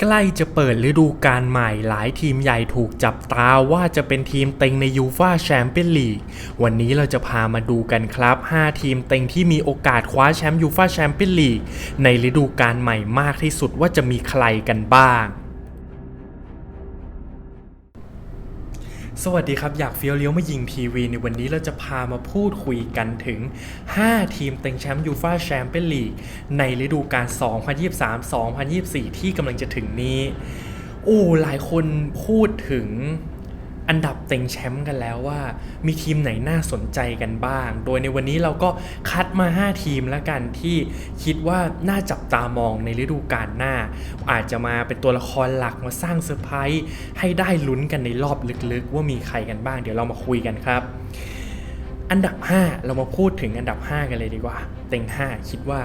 ใกล้จะเปิดฤดูกาลใหม่หลายทีมใหญ่ถูกจับตาว่าจะเป็นทีมเต็งในยูฟาแชมเปี้ยนลีกวันนี้เราจะพามาดูกันครับ 5 ทีมเต็งที่มีโอกาสคว้าแชมป์ยูฟาแชมเปี้ยนลีกในฤดูกาลใหม่มากที่สุดว่าจะมีใครกันบ้าง สวัสดีครับ อยากเฟี้ยวเลี้ยวมายิงทีวีในวันนี้เราจะพามาพูดคุยกันถึง 5 ทีมเต็งแชมป์ยูฟาแชมเปี้ยนลีกในฤดูกาล 2023-2024 ที่กำลังจะถึงนี้ โอ้หลายคนพูดถึง อันดับเต็งแชมป์กันแล้วว่า มีทีมไหนน่าสนใจกันบ้าง โดยในวันนี้เราก็คัดมา 5 ทีมแล้วกันที่คิดว่าน่าจับตามองในฤดูกาลหน้า อาจจะมาเป็นตัวละครหลักมาสร้างเซอร์ไพรส์ให้ได้ลุ้นกันในรอบลึกๆ ว่ามีใครกันบ้าง เดี๋ยวเรามาคุยกันครับ อันดับ 5 เรามาพูดถึงอันดับ 5 กันเลยดีกว่า เต็ง 5 คิดว่า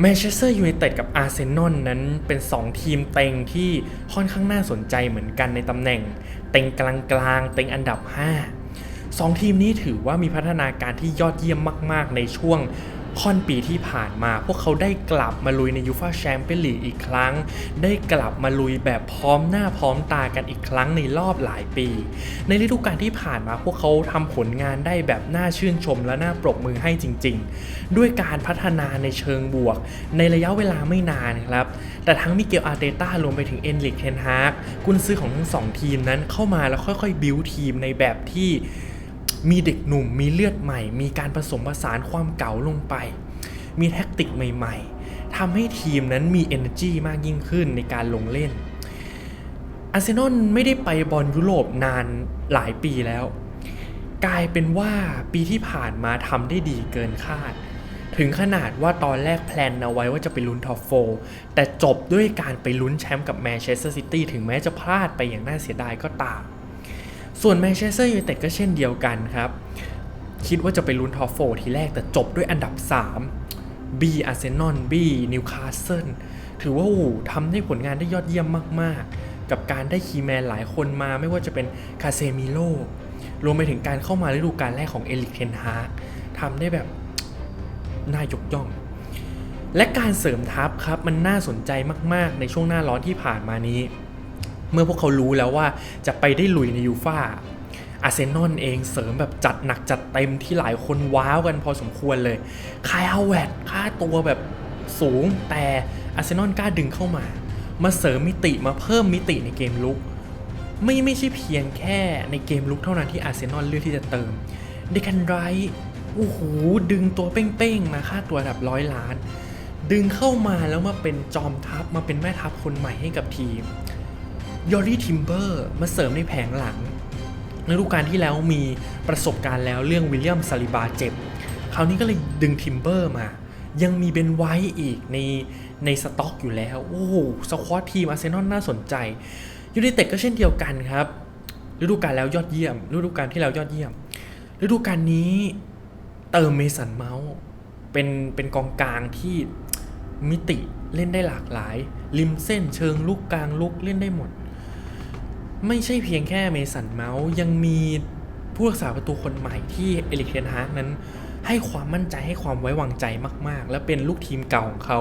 แมนเชสเตอร์ยูไนเต็ดกับอาร์เซนอลนั้นเป็น 2 ทีมเต็งที่ค่อนข้างน่าสนใจเหมือนกันในตำแหน่ง เต็งกลางกลางเต็งอันดับ 5 2 ทีมนี้ถือว่ามีพัฒนาการที่ยอดเยี่ยมมาก ๆ ในช่วง ค่อนปีที่ผ่านมา พวกเขาได้กลับมาลุยในยูฟาแชมเปี้ยนลีกอีกครั้ง ได้กลับมาลุยแบบพร้อมหน้าพร้อมตากันอีกครั้งในรอบหลายปี ในฤดูกาลที่ผ่านมาพวกเขาทำผลงานได้แบบน่าชื่นชมและน่าปรบมือให้จริง ๆ ด้วยการพัฒนาในเชิงบวก ในระยะเวลาไม่นานครับ แต่ทั้งมิเกลอาร์เตต้ารวมไปถึงเอนริกเทนฮากกุนซื้อของทั้งสองทีมนั้นเข้ามาแล้วค่อยๆ บิวทีมในแบบที่ มีเด็กหนุ่ม มีเลือดใหม่ มีการผสมผสานความเก่าลงไป มีแท็กติกใหม่ ๆทำให้ทีมนั้นมี energy มากยิ่งขึ้นในการลงเล่นอาร์เซนอลไม่ได้ไปบอลยุโรปนานหลายปีแล้ว กลายเป็นว่าปีที่ผ่านมาทำได้ดีเกินคาด ถึงขนาดว่าตอนแรกแพลนเอาไว้ว่าจะไปลุ้นท็อปโฟแต่จบด้วยการไปลุ้นแชมป์กับแมนเชสเตอร์ซิตี้ถึงแม้จะพลาดไปอย่างน่าเสียดายก็ตาม ส่วนแมนเชสเตอร์ยูไนเต็ดก็เช่นเดียวกันครับ คิดว่าจะไปลุ้นท็อปโฟทีแรกแต่จบด้วยอันดับ 3 B อาร์เซนอล B นิวคาสเซิลถือว่าโอ้ทำได้ผลงานได้ยอดเยี่ยมมากๆ กับการได้คีแมนหลายคนมาไม่ว่าจะเป็นคาเซมิโลรวมไปถึงการเข้ามาฤดูกาลแรกของเอลิกเทนฮากทำได้แบบน่ายกย่อง และการเสริมทัพครับมันน่าสนใจมากๆ ในช่วงหน้าร้อนที่ผ่านมานี้ เมื่อพวกเขารู้แล้วว่าจะไปได้ลุยในยูฟ่าอาร์เซนอลเองเสริมแบบจัดหนักจัดเต็มที่หลายคนว้าวกันพอสมควรเลยคายฮาวเวตค่าตัวแบบสูงแต่อาร์เซนอลกล้าดึงเข้ามา มาเสริมมิติมาเพิ่มมิติในเกมลุก ไม่ไม่ใช่เพียงแค่ในเกมลุกเท่านั้นที่อาร์เซนอลเลือกที่จะเติมเดคันไรโอ้โหดึงตัวเป้งๆมาค่าตัวระดับร้อยล้าน ดึงเข้ามาแล้วมาเป็นจอมทัพมาเป็นแม่ทัพคนใหม่ให้กับทีม ยอรี่ทิมเบอร์มาเสริมในแผงหลังในฤดูกาลที่แล้วมีประสบการณ์แล้วเรื่องวิลเลียมซาลิบาเจ็บ คราวนี้ก็เลยดึงทิมเบอร์มา ยังมีเบนไวท์อีกในในสต็อกอยู่แล้ว โอ้โหสควอตทีมอาร์เซนอลน่าสนใจยูไนเต็ดก็เช่นเดียวกันครับฤดูกาลแล้วยอดเยี่ยมฤดูกาลที่แล้วยอดเยี่ยมฤดูกาลนี้เติมเมสันเมาส์เป็นเป็นกองกลางที่มิติเล่นได้หลากหลาย ริมเส้นเชิงลุกกลางลุกเล่นได้หมด ไม่ใช่เพียงแค่เมสันเมาส์ยังมีผู้รักษาประตูคนใหม่ที่เอลิกเทนฮากนั้น ให้ความมั่นใจให้ความไว้วางใจมาก ๆ และเป็นลูกทีมเก่าของเขา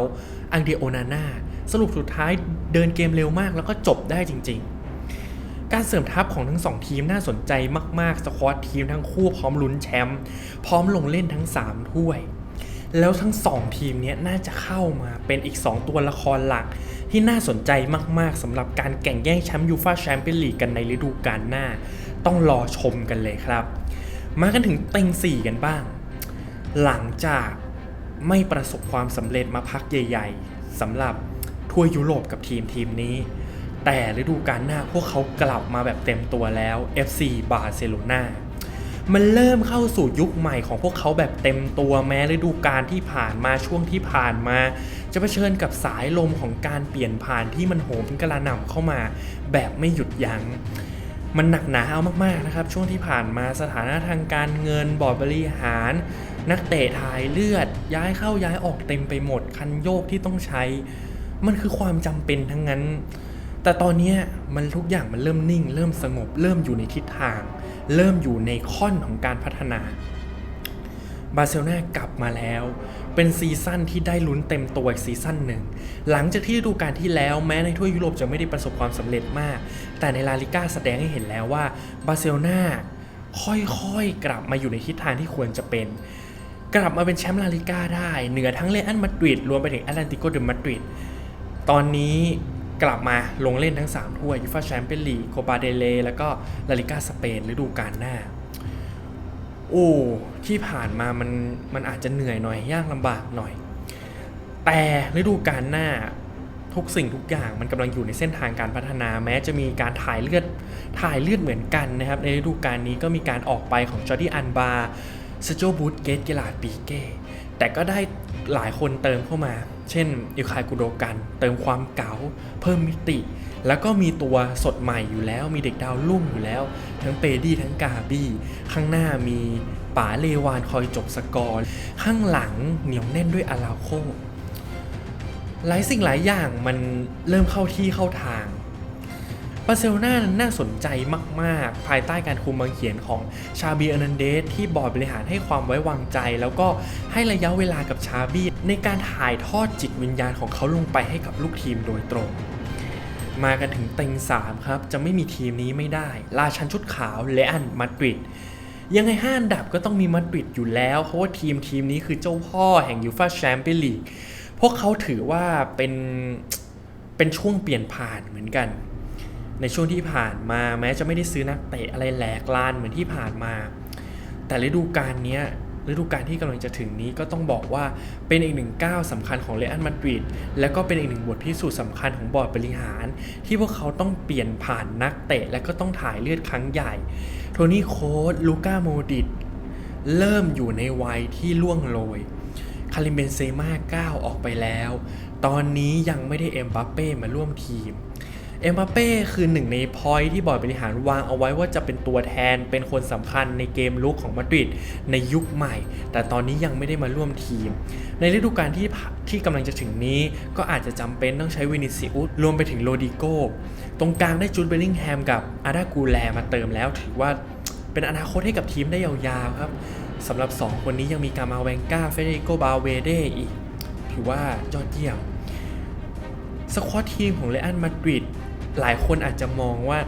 อังเดโอนาน่าสรุปสุดท้ายเดินเกมเร็วมากแล้วก็จบได้จริง ๆ การเสริมทัพของทั้งสองทีมน่าสนใจมาก ๆ สควอตทีมทั้งคู่พร้อมลุ้นแชมป์พร้อมลงเล่นทั้ง 3 ถ้วย แล้วทั้ง 2 ทีมนี้น่าจะเข้ามาเป็นอีก 2 ตัวละครหลัก ที่น่าสนใจมากๆสำหรับการแข่งแย่งแชมป์ยูฟ่าแชมเปี้ยนลีกกันในฤดูกาลหน้า ต้องรอชมกันเลยครับ มากันถึงเต็ง4 กันบ้าง หลังจากไม่ประสบความสำเร็จมาพักใหญ่ ๆสำหรับทัวร์ยุโรปกับทีมทีมนี้ แต่ฤดูกาลหน้าพวกเขากลับมาแบบเต็มตัวแล้ว FC บาร์เซโลนา มันเริ่มเข้าสู่ยุคใหม่ของพวกเขาแบบเต็มตัวแม้ฤดูกาลที่ผ่านมาช่วงที่ผ่านมา จะเผชิญกับสายลมของการเปลี่ยนผ่านที่มันโหมกระหน่ำเข้ามา แบบไม่หยุดยัง้งมันหนักหนาเอามากๆนะครับ ช่วงที่ผ่านมาสถานะทางการเงินบอร์ดบริหาร นักเตะถ่ายเลือด ย้ายเข้าย้ายออกเต็มไปหมด คันโยกที่ต้องใช้ มันคือความจำเป็นทั้งนั้น แต่ตอนนี้มันทุกอย่างมันเริ่มนิ่ง เริ่มสงบเริ่มอยู่ในทิศทาง เริ่มอยู่ในค่อนของการพัฒนา บาร์เซโลนากลับมาแล้ว เป็นซีซั่นที่ได้ลุ้นเต็มตัวอีกซีซั่นหนึ่ง หลังจากที่ฤดูกาลที่แล้วแม้ในทั่วยุโรปจะไม่ได้ประสบความสำเร็จมาก แต่ในลาลิก้าแสดงให้เห็นแล้วว่าบาร์เซโลนาค่อยๆ กลับมาอยู่ในทิศทางที่ควรจะเป็น กลับมาเป็นแชมป์ลาลิก้าได้ เหนือทั้งเรอัลมาดริดรวมไปถึงแอตเลติโกเดมาดริดตอนนี้ กลับมาลงเล่นทั้ง 3 ถ้วยยูฟาแชมเปี้ยนลีกโคปาเดเลแล้วก็ลาลิก้าสเปนฤดูกาลหน้า โอ้ที่ผ่านมามันมันอาจจะเหนื่อยหน่อยยากลำบากหน่อย แต่ฤดูกาลหน้าทุกสิ่งทุกอย่างมันกำลังอยู่ในเส้นทางการพัฒนาแม้จะมีการถ่ายเลือดถ่ายเลือดเหมือนกันนะครับ ในฤดูกาลนี้ก็มีการออกไปของจอร์ดี้อันบาสโจบูตเกตเกลาดปีเก้แต่ก็ได้หลายคนเติมเข้ามา เช่นอิคายกูโดกันเติมความเก๋าเพิ่มมิติ แล้วก็มีตัวสดใหม่อยู่แล้ว มีเด็กดาวรุ่งอยู่แล้ว ทั้งเปดี้ทั้งกาบี้ ข้างหน้ามีป๋าเลวานคอยจบสกอร์ ข้างหลังเหนียวแน่นด้วยอาราโคหลายสิ่งหลายอย่างมันเริ่มเข้าที่เข้าทาง บาร์เซโลนานั้นน่าสนใจมาก ๆ ภายใต้การคุมบังเขียนของชาบีอนันเดสที่บอร์ดบริหารให้ความไว้วางใจ แล้วก็ให้ระยะเวลากับชาบีในการถ่ายทอดจิตวิญญาณของเขาลงไปให้กับลูกทีมโดยตรง มากันถึงเต็ง 3 ครับ จะไม่มีทีมนี้ไม่ได้ ราชันชุดขาวเละอันมาดริดยังไงห้าอันดับก็ต้องมีมาดริดอยู่แล้ว เพราะว่าทีมทีมนี้คือเจ้าพ่อแห่งยูฟาแชมเปี้ยนลีกพวกเขาถือว่าเป็นเป็นช่วงเปลี่ยนผ่านเหมือนกัน ในช่วงที่ผ่านมาแม้จะไม่ได้ซื้อนักเตะอะไรแหลกลานเหมือนที่ผ่านมา แต่ฤดูกาลนี้ฤดูกาลที่กำลังจะถึงนี้ก็ต้องบอกว่าเป็นอีกหนึ่งก้าวสำคัญของเรอัลมาดริดและก็เป็นอีกหนึ่งบทพิสูจน์สำคัญของบอร์ดบริหาร ที่พวกเขาต้องเปลี่ยนผ่านนักเตะและก็ต้องถ่ายเลือดครั้งใหญ่ โทนี่โคสลูก้าโมดิตเริ่มอยู่ในวัยที่ล่วงโรยคาริมเบนเซม่าก้าวออกไปแล้ว ตอนนี้ยังไม่ได้เอ็มบัปเป้มาร่วมทีม เอ็มบัปเป้คือหนึ่งในพอยที่บอร์ดบริหารวางเอาไว้ว่าจะเป็นตัวแทนเป็นคนสำคัญในเกมลุกของมาดริดในยุคใหม่ แต่ตอนนี้ยังไม่ได้มาร่วมทีม ในฤดูกาลที่ที่กำลังจะถึงนี้ ก็อาจจะจำเป็นต้องใช้วินิซิอุสรวมไปถึงโรดิโก้ตรงกลางได้จูดเบลลิงแฮมกับอาดากูแลมาเติมแล้วถือว่าเป็นอนาคตให้กับทีมได้ยาวๆครับสำหรับ 2 คนนี้ยังมีกามาแวงกาเฟเดริโกบาเวเดอีกถือว่ายอดเยี่ยมสควอตทีมของเรอัลมาดริด หลายคนอาจจะมองว่า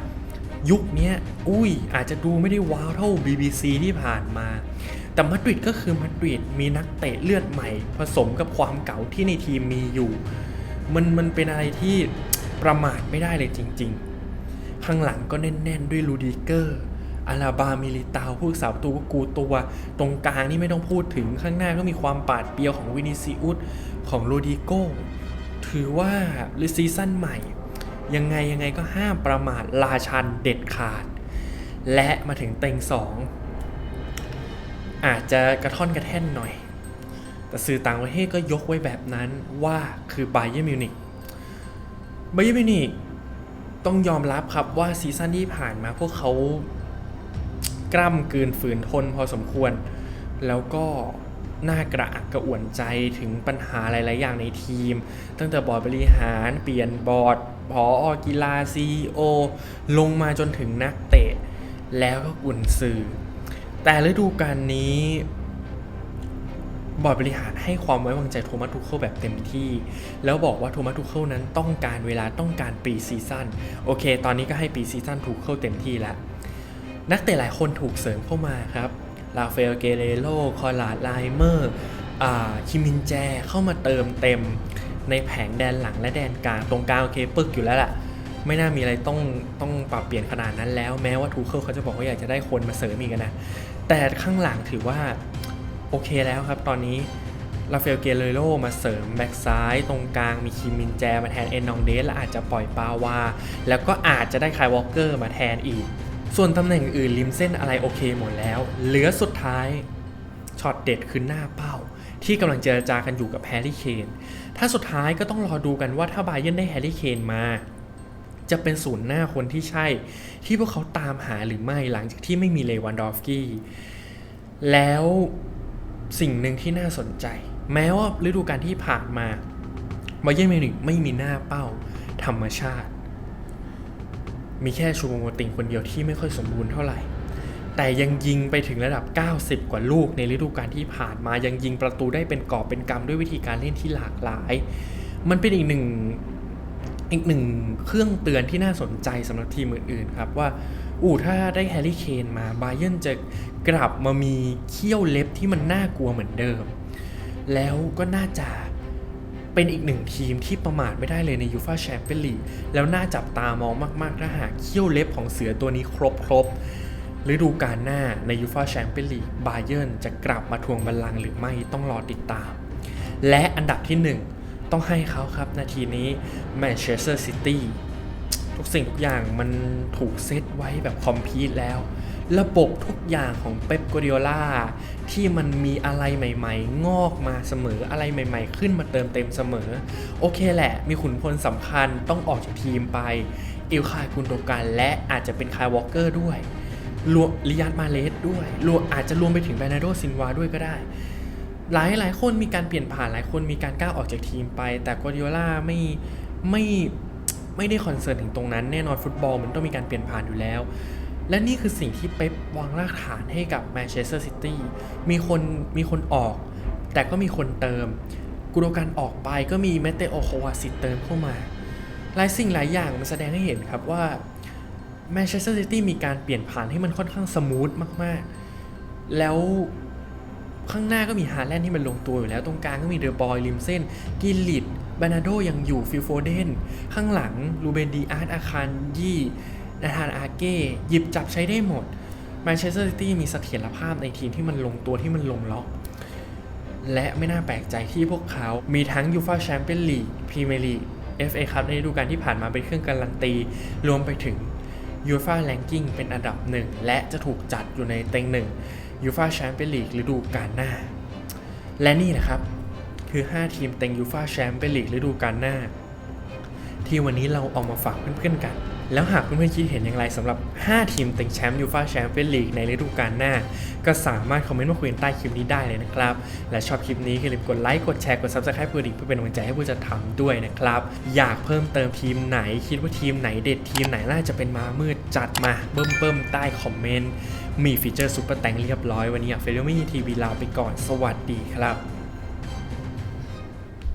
ยุคนี้อุ้ยอาจจะดูไม่ได้ว้าวเท่า BBC ที่ผ่านมา แต่มาดริดก็คือมาดริดมีนักเตะเลือดใหม่ ผสมกับความเก่าที่ในทีมมีอยู่ มันมันเป็นอะไรที่ประมาทไม่ได้เลยจริง ๆ ข้างหลังก็แน่น ๆ ด้วยลูดิเกอร์อาราบามิลิตาวผู้สาวตัวก็กูตัว ตรงกลางนี่ไม่ต้องพูดถึงข้างหน้าก็มีความปาดเปียวของวินิซิอุสของโรดิโกถือว่าหรือซีซั่นใหม่ ยังไงยังไงก็ห้ามประมาทราชันเด็ดขาด และมาถึงเต็งสองอาจจะกระท่อนกระแท่นหน่อย แต่สื่อต่างประเทศก็ยกไว้แบบนั้นว่าคือไบเย r n m มิวนิกไบเย r n m มิวนิกต้องยอมรับครับว่าซีซั่นที่ผ่านมาพวกเขากล้ำกืนฝืนทนพอสมควร แล้วก็น่ากระอักกระอ่วนใจถึงปัญหาหลาย ๆ อย่างในทีม ตั้งแต่บอร์ดบริหาร เปลี่ยนบอร์ด พออกีฬาซีโอลงมาจนถึงนักเตะ แล้วก็กุนซือ แต่ฤดูกาลนี้บอร์ดบริหารให้ความไว้วางใจโทมัสทูเคิลแบบเต็มที่ แล้วบอกว่าโทมัสทูเคิลนั้นต้องการเวลาต้องการปีซีซั่นโอเค ตอนนี้ก็ให้ปีซีซั่นทูเคิลเต็มที่แล้วนักเตะหลายคนถูกเสริมเข้ามาครับลาเฟลเกเรโลคอลาดไลเมอร์อ่าคิมินแจเข้ามาเติมเต็ม ในแผงแดนหลังและแดนกลางตรงกลางโอเคปึกอยู่แล้วล่ะ ไม่น่ามีอะไรต้องต้องปรับเปลี่ยนขนาดนั้นแล้วแม้ว่าทูเคิลเขาจะบอกว่าอยากจะได้คนมาเสริมอีกนะ แต่ข้างหลังถือว่าโอเคแล้วครับตอนนี้ลาเฟลเกเรโลมาเสริมแบ็กซ้ายตรงกลางมีคิมมินแจมาแทนเอ็นนองเดสและอาจจะปล่อยปาวา แล้วก็อาจจะได้คายวอลเกอร์มาแทนอีก ส่วนตำแหน่งอื่นริมเส้นอะไรโอเคหมดแล้ว เหลือสุดท้ายช็อตเด็ดคือหน้าเป้า ที่กำลังเจรจากันอยู่กับแฮร์รี่เคนถ้าสุดท้ายก็ต้องรอดูกันว่าถ้าไบเยร์นได้แฮร์รี่เคนมา จะเป็นศูนย์หน้าคนที่ใช่ ที่พวกเขาตามหาหรือไม่หลังจากที่ไม่มีเลวันดอฟกี้แล้วสิ่งหนึ่งที่น่าสนใจ แม้ว่าฤดูกาลที่ผ่านมาบาเยนมิวนิกไม่มีหน้าเป้าธรรมชาติ มีแค่ชูโมโมติงคนเดียวที่ไม่ค่อยสมบูรณ์เท่าไหร่ แต่ยังยิงไปถึงระดับ 90 กว่าลูกในฤดูกาลที่ผ่านมายังยิงประตูได้เป็นกอบเป็นกำด้วยวิธีการเล่นที่หลากหลาย มันเป็นอีกหนึ่งอีกหนึ่งเครื่องเตือนที่น่าสนใจสำหรับทีมอื่นๆครับว่าอู้ถ้าได้แฮร์รี่เคนมาบาเย r n จะกลับมามีเขี้ยวเล็บที่มันน่ากลัวเหมือนเดิม แล้วก็น่าจะเป็นอีกหนึ่งทีมที่ประมาทไม่ได้เลยในยูฟาแชมเปี้ยนลีกแล้วน่าจับตามองมากๆ ถ้าหากเขี้ยวเล็บของเสือตัวนี้ครบครบ ฤดูกาลหน้าในยูฟาแชมเปี้ยนลีกบาเย r n จะกลับมาทวงบัลลังก์หรือไม่ต้องรอติดตาม และอันดับที่หนึ่งต้องให้เขาครับ นาทีนี้แมนเชสเตอร์ซิตี้ทุกสิ่งทุกอย่างมันถูกเซตไว้แบบคอมพีทแล้ว ระบบทุกอย่างของเป๊ปกัวดิโอลาที่มันมีอะไรใหม่ๆ งอกมาเสมออะไรใหม่ๆ ขึ้นมาเติมเต็มเสมอ โอเคแหละ มีขุนพลสำคัญต้องออกจากทีมไปอิลคายกุนโดกันและอาจจะเป็นคายวอลเกอร์ด้วย รวมลิยาดมาเลสด้วยรวมอาจจะรวมไปถึงแบรนาโดซินวาด้วยก็ได้ หลายหลายคนมีการเปลี่ยนผ่านหลายคนมีการก้าวออกจากทีมไป แต่กัวดิโอลาไม่ไม่ไม่ได้คอนเซิร์นถึงตรงนั้นแน่นอนฟุตบอลมันต้องมีการเปลี่ยนผ่านอยู่แล้ว และนี่คือสิ่งที่เป๊ปวางรากฐานให้กับแมนเชสเตอร์ซิตี้มีคนมีคนออก แต่ก็มีคนเติมกุโดกันออกไปก็มีแมเตโอโควาสิตเติมเข้ามาหลายสิ่งหลายอย่างมันแสดงให้เห็นครับว่า แมนเชสเตอร์ซิตี้มีการเปลี่ยนผ่านให้มันค่อนข้างสมูทมากๆ แล้วข้างหน้าก็มีฮาแลนด์ที่มันลงตัวอยู่แล้ว ตรงกลางก็มีเดอะบอยริมเส้น กิลลิดบานาโดยังอยู่ฟิลโฟเดน ข้างหลังลูเบนดีอาร์ตอาคารยี่นาธานอาเก้หยิบจับใช้ได้หมดแมนเชสเตอร์ซิตี้มีเสถียรภาพในทีมที่มันลงตัวที่มันลงล็อก และไม่น่าแปลกใจที่พวกเขา มีทั้งยูฟาแชมเปี้ยนลีกพรีเมียร์ลีก FA คัพในฤดูกาลที่ผ่านมาเป็นเครื่องการันตี รวมไปถึง ยูฟาแ a งกิ้งเป็นอันดับหนึ่งและจะถูกจัดอยู่ในเต็งหนึ่งยูฟาแชมเปี้ยนลีกฤดูกาลหน้า และนี่นะครับ คือ 5 ทีมเต็งยูฟาแชมเปี้ยนลีกฤดูกาลหน้า ที่วันนี้เราเอามาฝากเพื่อนๆกัน แล้วหากเพื่อนๆคิดเห็นอย่างไรสำหรับ 5 ทีมเต็งแชมป์ยูฟาแชมเปี้ยนลีกในฤดูกาลหน้า ก็สามารถคอมเมนต์มาคุยกันใต้คลิปนี้ได้เลยนะครับ และชอบคลิปนี้อย่าลืมกดไลค์กดแชร์กด subscribe เพื่อเพื่อเป็นกำลังใจให้ผู้จะทำด้วยนะครับ อยากเพิ่มเติมทีมไหน คิดว่าทีมไหนเด็ดทีมไหนน่าจะเป็นมามืดจัดมาเบิ่มเบิ่มใต้คอมเมนต์มีฟีเจอร์ซุปเปอร์แตงเรียบร้อยวันนี้เฟรนด์ไม่ทีวีลาไปก่อนสวัสดีครับ